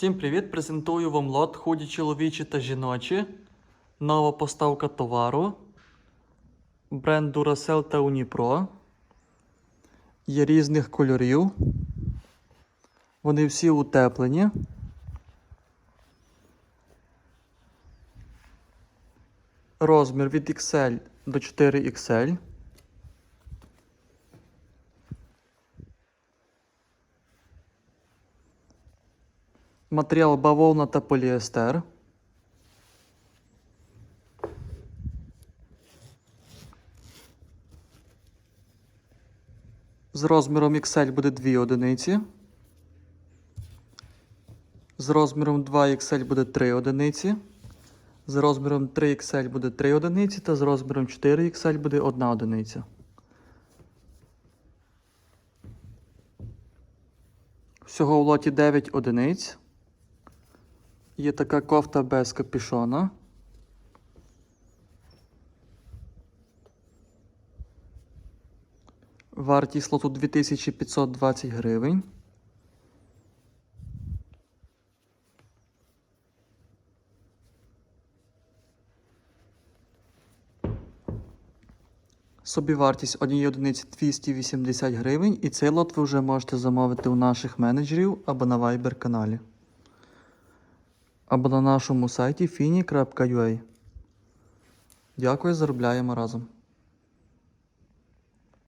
Всім привіт! Презентую вам лот худі чоловічі та жіночі. Нова поставка товару. Бренд Duracell та Unipro. Є різних кольорів. Вони всі утеплені. Розмір від XL до 4XL. Матеріал бавовна та поліестер. З розміром XL буде 2 одиниці. З розміром 2XL буде 3 одиниці. З розміром 3XL буде 3 одиниці, та з розміром 4XL буде 1 одиниця. Всього в лоті 9 одиниць. Є така кофта без капюшона. Вартість лоту 2520 гривень. Собівартість однієї одиниці 280 гривень, і цей лот ви вже можете замовити у наших менеджерів або на Viber каналі або на нашому сайті fini.ua. Дякую, заробляємо разом.